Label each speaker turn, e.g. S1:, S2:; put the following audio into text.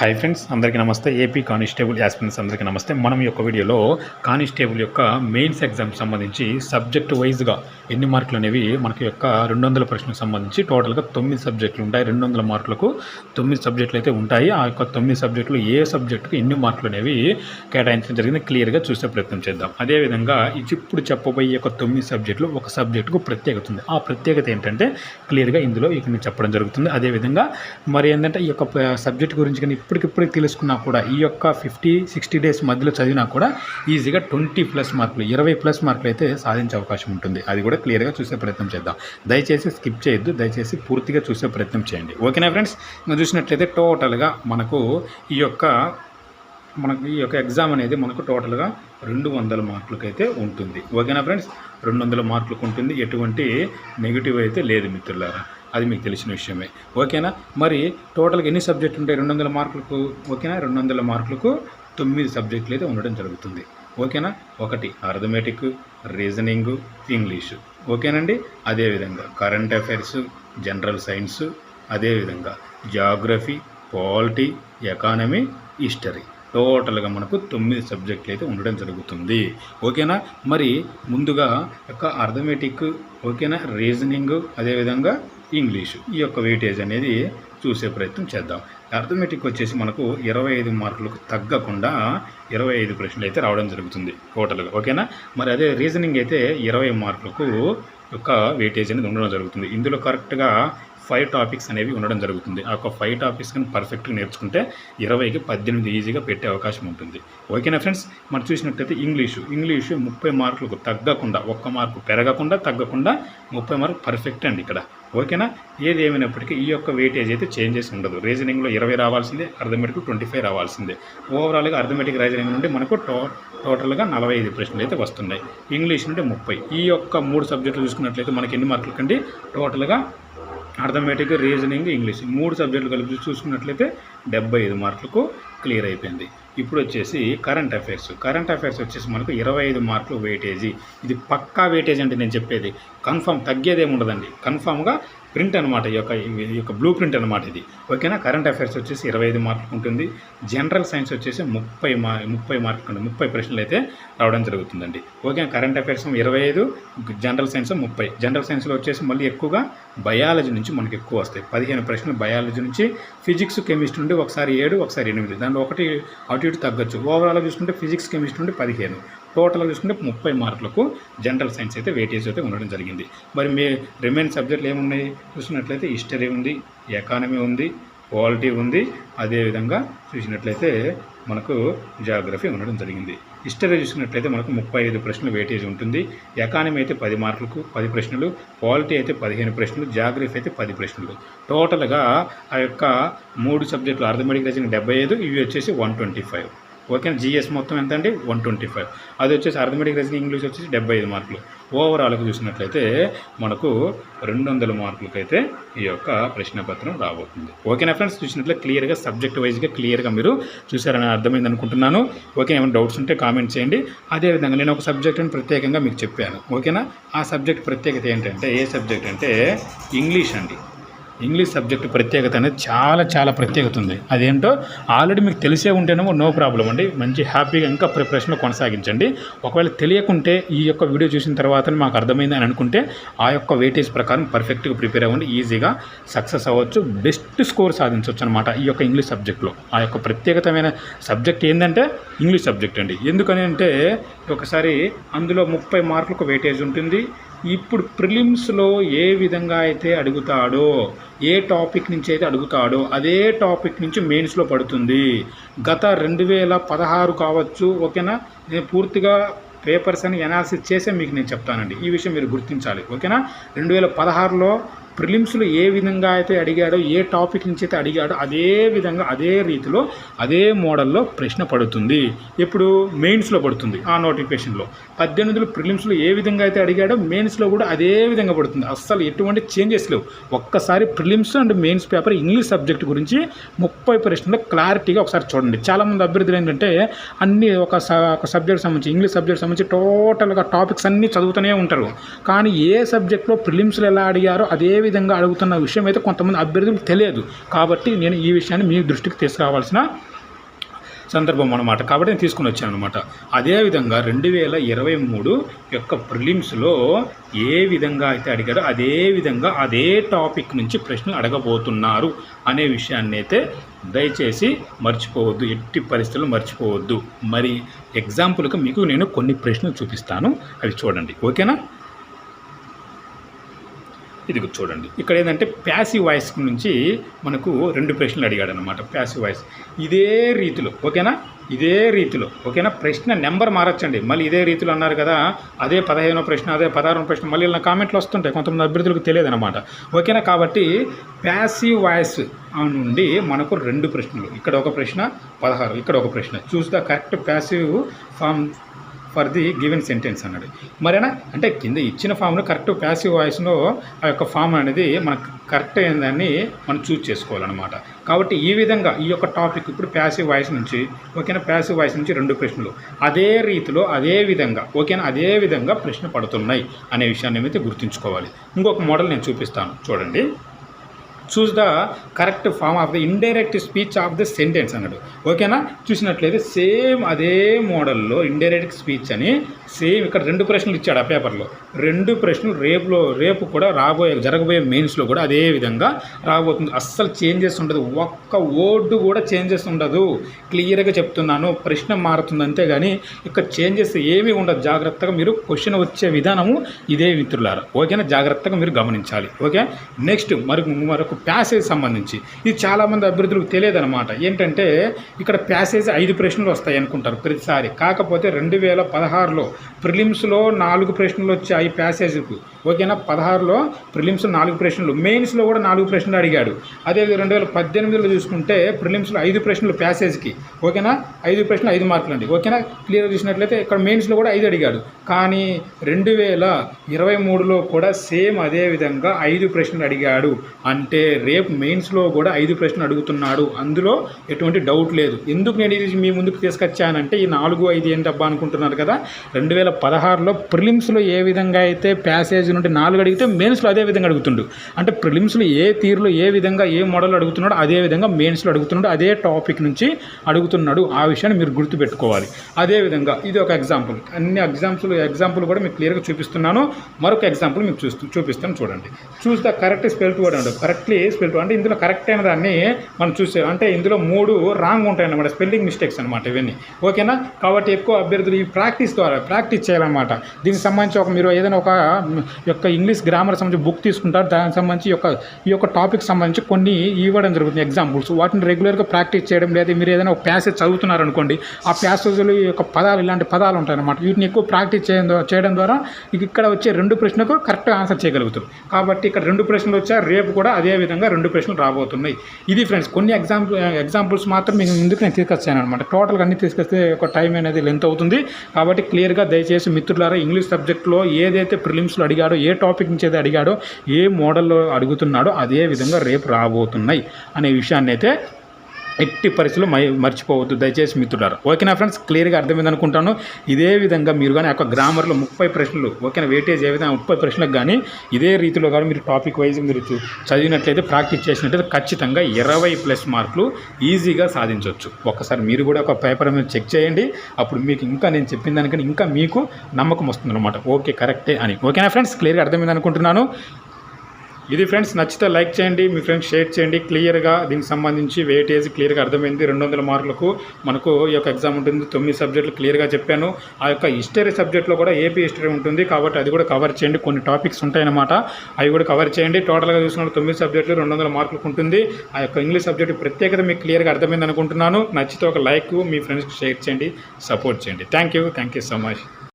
S1: Hi friends అందరికీ నమస్తే. AP constable aspirants అందరికీ నమస్తే. మనం ఈ యొక్క వీడియోలో కానిస్టేబుల్ యొక్క మెయిన్స్ ఎగ్జామ్కి సంబంధించి సబ్జెక్ట్ వైజ్గా ఎన్ని మార్కులు అనేవి మనకి యొక్క రెండు వందల ప్రశ్నలకు సంబంధించి టోటల్గా తొమ్మిది సబ్జెక్టులు ఉంటాయి. రెండు వందల మార్కులకు తొమ్మిది సబ్జెక్టులు అయితే ఉంటాయి. ఆ యొక్క తొమ్మిది సబ్జెక్టులు ఏ సబ్జెక్టుకు ఎన్ని మార్కులు అనేవి కేటాయించడం జరిగింది క్లియర్గా చూసే ప్రయత్నం చేద్దాం. అదేవిధంగా ఇది ఇప్పుడు చెప్పబోయే యొక్క తొమ్మిది సబ్జెక్టులు ఒక సబ్జెక్టుకు ప్రత్యేకత ఉంది. ఆ ప్రత్యేకత ఏంటంటే క్లియర్గా ఇందులో ఇక్కడ చెప్పడం జరుగుతుంది. అదేవిధంగా మరి ఏంటంటే ఈ యొక్క సబ్జెక్ట్ గురించి కానీ ఇప్పటికిప్పటికి తెలుసుకున్నా కూడా ఈ యొక్క ఫిఫ్టీ సిక్స్టీ డేస్ మధ్యలో చదివినా కూడా ఈజీగా ట్వంటీ ప్లస్ మార్కులు ఇరవై ప్లస్ మార్కులు అయితే సాధించే అవకాశం ఉంటుంది. అది కూడా క్లియర్గా చూసే ప్రయత్నం చేద్దాం. దయచేసి స్కిప్ చేయొద్దు. దయచేసి పూర్తిగా చూసే ప్రయత్నం చేయండి. ఓకేనా ఫ్రెండ్స్ మనం చూసినట్లయితే టోటల్గా మనకు ఈ యొక్క మనకు ఈ యొక్క ఎగ్జామ్ అనేది మనకు టోటల్గా రెండు వందల మార్కులకి అయితే ఉంటుంది ఓకేనా ఫ్రెండ్స్ రెండు వందల మార్కులకు ఉంటుంది. ఎటువంటి నెగిటివ్ అయితే లేదు మిత్రులారా. అది మీకు తెలిసిన విషయమే. ఓకేనా? మరి టోటల్గా ఎన్ని సబ్జెక్టులు ఉంటాయి? రెండు వందల మార్కులకు ఓకేనా? రెండు వందల మార్కులకు తొమ్మిది సబ్జెక్టులు అయితే ఉండడం జరుగుతుంది. ఓకేనా? ఒకటి అర్థమెటిక్ రీజనింగ్ ఇంగ్లీషు. ఓకేనండి? అదేవిధంగా కరెంట్ అఫైర్స్ జనరల్ సైన్స్ అదేవిధంగా జాగ్రఫీ పాలిటీ ఎకానమీ హిస్టరీ. టోటల్గా మనకు తొమ్మిది సబ్జెక్టులు అయితే ఉండడం జరుగుతుంది. ఓకేనా? మరి ముందుగా యొక్క అర్థమెటిక్ ఓకేనా? రీజనింగ్ అదేవిధంగా ఇంగ్లీషు. ఈ యొక్క వెయిటేజ్ అనేది చూసే ప్రయత్నం చేద్దాం. అర్థమెటిక్ వచ్చేసి మనకు ఇరవై ఐదు మార్కులకు తగ్గకుండా ఇరవై ఐదు ప్రశ్నలు అయితే రావడం జరుగుతుంది టోటల్గా ఓకేనా మరి అదే రీజనింగ్ అయితే ఇరవై మార్కులకు యొక్క వెయిటేజ్ అనేది ఉండడం జరుగుతుంది. ఇందులో కరెక్ట్గా ఫైవ్ టాపిక్స్ అనేవి ఉండడం జరుగుతుంది. ఆ యొక్క ఫైవ్ టాపిక్స్ కానీ పర్ఫెక్ట్గా నేర్చుకుంటే ఇరవైకి పద్దెనిమిది ఈజీగా పెట్టే అవకాశం ఉంటుంది. ఓకేనా ఫ్రెండ్స్ మనం చూసినట్టయితే ఇంగ్లీషు ఇంగ్లీషు ముప్పై మార్కులకు తగ్గకుండా ఒక్క మార్కు పెరగకుండా తగ్గకుండా ముప్పై మార్కు పర్ఫెక్ట్ అండి ఇక్కడ. ఓకేనా ఏది ఏమైనప్పటికీ ఈ యొక్క వెయిటేజ్ అయితే చేంజెస్ ఉండదు. రీజనింగ్లో ఇరవై రావాల్సిందే అర్థమెటిక్ ట్వంటీ ఫైవ్ రావాల్సిందే. ఓవరాల్గా అర్థమెటిక్ రీజనింగ్ నుండి మనకు టో టోటల్గా నలభై ఐదు ప్రశ్నలు అయితే వస్తున్నాయి. ఇంగ్లీష్ నుండి ముప్పై. ఈ యొక్క మూడు సబ్జెక్టులు చూసుకున్నట్లయితే మనకి ఎన్ని మార్కులు కండి? టోటల్గా అర్థమెటిక్ రీజనింగ్ ఇంగ్లీష్. మూడు సబ్జెక్టులు కలిపి చూసుకున్నట్లయితే డెబ్బై ఐదు మార్కులకు క్లియర్ అయిపోయింది. ఇప్పుడు వచ్చేసి కరెంట్ అఫైర్స్. కరెంట్ అఫైర్స్ వచ్చేసి మనకు ఇరవై ఐదు మార్కులు వెయిటేజీ. ఇది పక్కా వెయిటేజ్ అంటే నేను చెప్పేది. కన్ఫామ్ తగ్గేదేమి ఉండదండి. కన్ఫామ్గా ప్రింట్ అనమాట ఈ యొక్క ఈ యొక్క బ్లూ ప్రింట్ అనమాట ఇది. ఓకేనా? కరెంట్ అఫైర్స్ వచ్చేసి ఇరవై ఐదు మార్కులు ఉంటుంది. జనరల్ సైన్స్ వచ్చేసి ముప్పై మా ముప్పై మార్కులు ముప్పై ప్రశ్నలు అయితే రావడం జరుగుతుందండి. ఓకే కరెంట్ అఫైర్స్ ఇరవై ఐదు జనరల్ సైన్స్ ముప్పై. జనరల్ సైన్స్లో వచ్చేసి మళ్ళీ ఎక్కువగా బయాలజీ నుంచి మనకి ఎక్కువ వస్తాయి. పదిహేను ప్రశ్నలు బయాలజీ నుంచి ఫిజిక్స్ కెమిస్ట్రీ నుండి ఒకసారి ఏడు ఒకసారి ఎనిమిది. దాంట్లో ఒకటి అటు ఇటు తగ్గచ్చు. ఓవరాల్గా చూసుకుంటే ఫిజిక్స్ కెమిస్ట్రీ నుండి పదిహేను. టోటల్గా చూసుకుంటే ముప్పై మార్కులకు జనరల్ సైన్స్ అయితే వెయిటేజ్ అయితే ఉండడం జరిగింది. మరి మీ రిమైన్ సబ్జెక్టులు ఏమున్నాయి? చూసినట్లయితే హిస్టరీ ఉంది ఎకానమీ ఉంది క్వాలిటీ ఉంది. అదేవిధంగా చూసినట్లయితే మనకు జాగ్రఫీ ఉండడం జరిగింది. హిస్టరీ చూసినట్లయితే మనకు ముప్పై ఐదు ప్రశ్నలు వెయిటేజ్ ఉంటుంది. ఎకానమీ అయితే పది మార్కులకు పది ప్రశ్నలు క్వాలిటీ అయితే పదిహేను ప్రశ్నలు జాగ్రఫీ అయితే పది ప్రశ్నలు. టోటల్గా ఆ యొక్క మూడు సబ్జెక్టులు అర్థమెటిక్ రీజనింగ్ డెబ్బై ఐదు ఇవి వచ్చేసి one twenty five okay GS మొత్తం ఎంత అండి వన్ ట్వంటీ ఫైవ్. అది వచ్చేసి అర్థమెటిక్ రీజనింగ్ ఇంగ్లీష్ వచ్చేసి డెబ్బై ఐదు మార్కులు. ఓవరాల్గా చూసినట్లయితే మనకు రెండు వందల మార్కులకైతే ఈ యొక్క ప్రశ్నపత్రం రాబోతుంది. ఓకేనా ఫ్రెండ్స్? చూసినట్లయితే క్లియర్గా సబ్జెక్ట్ వైజ్గా క్లియర్గా మీరు చూసారని అర్థమైంది అనుకుంటున్నాను. ఓకే ఏమైనా డౌట్స్ ఉంటే కామెంట్ చేయండి. అదేవిధంగా నేను ఒక సబ్జెక్ట్ని ప్రత్యేకంగా మీకు చెప్పాను. ఓకేనా? ఆ సబ్జెక్ట్ ప్రత్యేకత ఏంటంటే ఏ సబ్జెక్ట్ అంటే ఇంగ్లీష్ అండి. ఇంగ్లీష్ సబ్జెక్ట్ ప్రత్యేకత అనేది చాలా చాలా ప్రత్యేకత ఉంది. అదేంటో ఆల్రెడీ మీకు తెలిసే ఉంటేనేమో నో ప్రాబ్లం అండి. మంచి హ్యాపీగా ఇంకా ప్రిపరేషన్లో కొనసాగించండి. ఒకవేళ తెలియకుంటే ఈ యొక్క వీడియో చూసిన తర్వాత మాకు అర్థమైంది అని అనుకుంటే ఆ యొక్క వెయిటేజ్ ప్రకారం పర్ఫెక్ట్గా ప్రిపేర్ అవ్వండి. ఈజీగా సక్సెస్ అవ్వచ్చు. బెస్ట్ స్కోర్ సాధించవచ్చు అనమాట ఈ యొక్క ఇంగ్లీష్ సబ్జెక్ట్లో. ఆ యొక్క ప్రత్యేకతమైన సబ్జెక్ట్ ఏంటంటే ఇంగ్లీష్ సబ్జెక్ట్ అండి. ఎందుకని అంటే ఒకసారి అందులో ముప్పై మార్కులకు వెయిటేజ్ ఉంటుంది. ఇప్పుడు ప్రిలిమ్స్లో ఏ విధంగా అయితే అడుగుతాడో ఏ టాపిక్ నుంచి అయితే అడుగుతాడో అదే టాపిక్ నుంచి మెయిన్స్లో పడుతుంది. గత రెండు వేల పదహారు కావచ్చు ఓకేనా? నేను పూర్తిగా పేపర్స్ అని ఎనాలిసిస్ చేసే మీకు నేను చెప్తానండి. ఈ విషయం మీరు గుర్తించాలి ఓకేనా? రెండు వేల పదహారులో ప్రిలిమ్స్లో ఏ విధంగా అయితే అడిగాడో ఏ టాపిక్ నుంచి అయితే అడిగాడో అదే విధంగా అదే రీతిలో అదే మోడల్లో ప్రశ్న పడుతుంది. ఇప్పుడు మెయిన్స్లో పడుతుంది ఆ నోటిఫికేషన్లో. పద్దెనిమిదిలో ప్రిలిమ్స్లో ఏ విధంగా అయితే అడిగాడో మెయిన్స్లో కూడా అదే విధంగా పడుతుంది. అస్సలు ఎటువంటి చేంజెస్ లేవు. ఒక్కసారి prelims and mains paper English subject గురించి ముప్పై ప్రశ్నలు క్లారిటీగా ఒకసారి చూడండి. చాలామంది అభ్యర్థులు ఏంటంటే అన్ని ఒక స ఒక సబ్జెక్ట్ సంబంధించి ఇంగ్లీష్ సబ్జెక్ట్ సంబంధించి టోటల్గా టాపిక్స్ అన్నీ చదువుతూనే ఉంటారు. కానీ ఏ సబ్జెక్ట్లో ప్రిలిమ్స్లో ఎలా అడిగారో అదే విధంగా అడుగుతున్న విషయం అయితే కొంతమంది అభ్యర్థులకు తెలియదు. కాబట్టి నేను ఈ విషయాన్ని మీ దృష్టికి తీసుకురావాల్సిన సందర్భం అనమాట కాబట్టి నేను తీసుకుని వచ్చాను అనమాట అదేవిధంగా రెండు వేల ఇరవై మూడు యొక్క ప్రిలిమ్స్లో ఏ విధంగా అయితే అడిగారో అదే విధంగా అదే టాపిక్ నుంచి ప్రశ్నలు అడగబోతున్నారు అనే విషయాన్ని అయితే దయచేసి మర్చిపోవద్దు. ఎట్టి పరిస్థితులు మర్చిపోవద్దు. మరి ఎగ్జాంపుల్కి మీకు నేను కొన్ని ప్రశ్నలు చూపిస్తాను. అవి చూడండి. ఓకేనా? ఇది చూడండి. ఇక్కడ ఏంటంటే ప్యాసివ్ వాయిస్ నుంచి మనకు రెండు ప్రశ్నలు అడిగాడు అనమాట ప్యాసివ్ వాయిస్ ఇదే రీతిలో ఓకేనా? ఇదే రీతిలో ఓకేనా? ప్రశ్న నెంబర్ మారచ్చండి. మళ్ళీ ఇదే రీతిలో అన్నారు కదా అదే పదిహేనో ప్రశ్న అదే పదహారో ప్రశ్న మళ్ళీ ఇలా కామెంట్లు వస్తుంటాయి. కొంతమంది అభ్యర్థులకు తెలియదు అనమాట ఓకేనా? కాబట్టి ప్యాసివ్ వాయిస్ నుండి మనకు రెండు ప్రశ్నలు. ఇక్కడ ఒక ప్రశ్న పదహారు ఇక్కడ ఒక ప్రశ్న. చూస్తే correct passive form for the given sentence అన్నాడు. మరేనా? అంటే కింద ఇచ్చిన ఫామ్లో కరెక్ట్ ప్యాసివ్ వాయిస్లో ఆ యొక్క ఫామ్ అనేది మనకు కరెక్ట్ అయిందని మనం చూస్ చేసుకోవాలన్నమాట. కాబట్టి ఈ విధంగా ఈ యొక్క టాపిక్ ఇప్పుడు ప్యాసివ్ వాయిస్ నుంచి ఓకేనా ప్యాసివ్ వాయిస్ నుంచి రెండు ప్రశ్నలు. అదే రీతిలో అదే విధంగా ఓకేనా అదే విధంగా ప్రశ్న పడుతున్నాయి అనే విషయాన్ని అయితే గుర్తుంచుకోవాలి. ఇంకొక మోడల్ నేను చూపిస్తాను. చూడండి. Choose the correct form of the indirect speech of the sentence అన్నాడు. ఓకేనా? చూసినట్లయితే సేమ్ అదే మోడల్లో ఇండైరెక్ట్ స్పీచ్ అని సేమ్ ఇక్కడ రెండు ప్రశ్నలు ఇచ్చాడు ఆ పేపర్లో. రెండు ప్రశ్నలు రేపులో రేపు కూడా రాబోయే జరగబోయే మెయిన్స్లో కూడా అదే విధంగా రాబోతుంది. అస్సలు చేంజెస్ ఉండదు. ఒక్క ఓర్డు కూడా చేంజెస్ ఉండదు. క్లియర్గా చెప్తున్నాను. ప్రశ్న మారుతుంది కానీ ఇక్కడ చేంజెస్ ఏమీ ఉండదు. జాగ్రత్తగా మీరు క్వశ్చన్ వచ్చే విధానము ఇదే మిత్రులారా. ఓకేనా? జాగ్రత్తగా మీరు గమనించాలి. ఓకే? నెక్స్ట్ మరి మరొక ప్యాసేజ్ సంబంధించి. ఇది చాలామంది అభ్యర్థులకు తెలియదన్నమాట. ఏంటంటే ఇక్కడ ప్యాసేజ్ ఐదు ప్రశ్నలు వస్తాయి అనుకుంటారు ప్రతిసారి. కాకపోతే రెండు వేల పదహారులో ప్రిలిమ్స్లో నాలుగు ప్రశ్నలు వచ్చాయి ప్యాసేజ్కు ఓకేనా? పదహారులో ప్రిలిమ్స్ నాలుగు ప్రశ్నలు. మెయిన్స్లో కూడా నాలుగు ప్రశ్నలు అడిగాడు. అదే రెండు వేల పద్దెనిమిదిలో చూసుకుంటే ప్రిలిమ్స్లో ఐదు ప్రశ్నలు ప్యాసేజ్కి. ఓకేనా? ఐదు ప్రశ్నలు ఐదు మార్కులు అండి. ఓకేనా? క్లియర్ చూసినట్లయితే ఇక్కడ మెయిన్స్లో కూడా ఐదు అడిగాడు. కానీ రెండు వేల ఇరవై మూడులో కూడా సేమ్ అదే విధంగా ఐదు ప్రశ్నలు అడిగాడు. అంటే రేపు మెయిన్స్లో కూడా ఐదు ప్రశ్నలు అడుగుతున్నాడు. అందులో ఎటువంటి డౌట్ లేదు. ఎందుకు నేను ఇది మీ ముందుకు తీసుకొచ్చానంటే ఈ నాలుగు ఐదు ఏంటబ్బా అనుకుంటున్నారు కదా? రెండు వేల పదహారులో ప్రిలిమ్స్లో ఏ విధంగా అయితే ప్యాసేజ్ నుండి నాలుగు అడిగితే మెయిన్స్లో అదే విధంగా అడుగుతుండు. అంటే ప్రిలిమ్స్లో ఏ తీరులో ఏ విధంగా ఏ మోడల్ అడుగుతున్నాడో అదే విధంగా మెయిన్స్లో అడుగుతున్నాడు అదే టాపిక్ నుంచి అడుగుతున్నాడు ఆ విషయాన్ని మీరు గుర్తుపెట్టుకోవాలి. అదేవిధంగా ఇది ఒక ఎగ్జాంపుల్ అన్ని ఎగ్జాంపుల్ ఎగ్జాంపుల్ కూడా మీకు క్లియర్గా చూపిస్తున్నాను. మరొక ఎగ్జాంపుల్ మీకు చూస్తూ చూపిస్తాను చూడండి. చూస్తే కరెక్ట్ స్పెల్ టు వర్డ్ అండి కరెక్ట్లీ స్పెల్ టు అంటే ఇందులో కరెక్ట్ అయిన దాన్ని మనం చూసే అంటే ఇందులో మూడు రాంగ్ ఉంటాయన్నమాట. స్పెల్లింగ్ మిస్టేక్స్ అనమాట ఇవన్నీ. ఓకేనా కాబట్టి ఎక్కువ అభ్యర్థులు ఈ ప్రాక్టీస్ ద్వారా ప్రాక్టీస్ చేయాలన్నమాట. దీనికి సంబంధించి ఒక మీరు ఏదైనా ఒక యొక్క ఇంగ్లీష్ గ్రామర్ సంబంధించి బుక్ తీసుకుంటారు. దానికి సంబంధించి యొక్క ఈ యొక్క టాపిక్ సంబంధించి కొన్ని ఇవ్వడం జరుగుతుంది ఎగ్జాంపుల్స్ వాటిని రెగ్యులర్గా ప్రాక్టీస్ చేయడం లేదా మీరు ఏదైనా ఒక ప్యాసేజ్ చదువుతున్నారు అనుకోండి ఆ ప్యాసేజ్లో ఈ యొక్క పదాలు ఇలాంటి పదాలు ఉంటాయన్నమాట. వీటిని ఎక్కువ ప్రాక్టీస్ చేయడం ద్వారా- చేయడం ద్వారా ఇక్కడ వచ్చే రెండు ప్రశ్నకు కరెక్ట్గా ఆన్సర్ చేయగలుగుతారు. కాబట్టి ఇక్కడ రెండు ప్రశ్నలు వచ్చా రేపు కూడా అదే విధంగా రెండు ప్రశ్నలు రాబోతున్నాయి. ఇది ఫ్రెండ్స్ కొన్ని ఎగ్జాంపుల్ ఎగ్జాంపుల్స్ మాత్రం మీకు ముందుకు నేను తీసుకొచ్చాను అనమాట టోటల్గా అన్ని తీసుకొస్తే ఒక టైం అనేది లెంత్ అవుతుంది. కాబట్టి క్లియర్గా దయచేసి మిత్రులారా ఇంగ్లీష్ సబ్జెక్ట్లో ఏదైతే ప్రిలిమ్స్లో అడిగారు అడిగాడో ఏ టాపిక్ నుంచి అయితే అడిగాడో ఏ మోడల్లో అడుగుతున్నాడో అదే విధంగా రేపు రాబోతున్నాయి అనే విషయాన్ని అయితే ఎట్టి పరిస్థితులు మై మర్చిపోవద్దు. దయచేసి మిత్రులారా ఓకేనా ఫ్రెండ్స్? క్లియర్గా అర్థమైంది అనుకుంటాను ఇదే విధంగా మీరు కానీ ఒక గ్రామర్లో ముప్పై ప్రశ్నలు ఓకేనా? వెయిటేజ్ ఏ విధంగా ముప్పై ప్రశ్నలకు కానీ ఇదే రీతిలో కానీ మీరు టాపిక్ వైజ్ మీరు చదివినట్లయితే ప్రాక్టీస్ చేసినట్లయితే ఖచ్చితంగా ఇరవై ప్లస్ మార్కులు ఈజీగా సాధించవచ్చు ఒకసారి మీరు కూడా ఒక పేపర్ మీద చెక్ చేయండి. అప్పుడు మీకు ఇంకా నేను చెప్పిన దానికన్నా ఇంకా మీకు నమ్మకం వస్తుంది అనమాట ఓకే కరెక్టే అని. ఓకేనా ఫ్రెండ్స్? క్లియర్గా అర్థమైంది అనుకుంటున్నాను ఇది ఫ్రెండ్స్ నచ్చితే లైక్ చేయండి మీ ఫ్రెండ్స్ షేర్ చేయండి. క్లియర్గా దీనికి సంబంధించి వెయిటేజ్ క్లియర్గా అర్థమైంది. రెండు వందల మార్కులకు మనకు ఈ యొక్క ఎగ్జామ్ ఉంటుంది. తొమ్మిది సబ్జెక్టులు క్లియర్గా చెప్పాను. ఆ యొక్క హిస్టరీ సబ్జెక్ట్లో కూడా ఏపీ హిస్టరీ ఉంటుంది కాబట్టి అది కూడా కవర్ చేయండి. కొన్ని టాపిక్స్ ఉంటాయన్నమాట. అవి కూడా కవర్ చేయండి. టోటల్గా చూసినప్పుడు తొమ్మిది సబ్జెక్టులు రెండు వందల మార్కులకు ఉంటుంది. ఆ యొక్క ఇంగ్లీష్ సబ్జెక్టు ప్రత్యేకత మీకు క్లియర్గా అర్థమైంది అనుకుంటున్నాను నచ్చితే ఒక లైక్ మీ ఫ్రెండ్స్కి షేర్ చేయండి. సపోర్ట్ చేయండి. Thank you thank you so much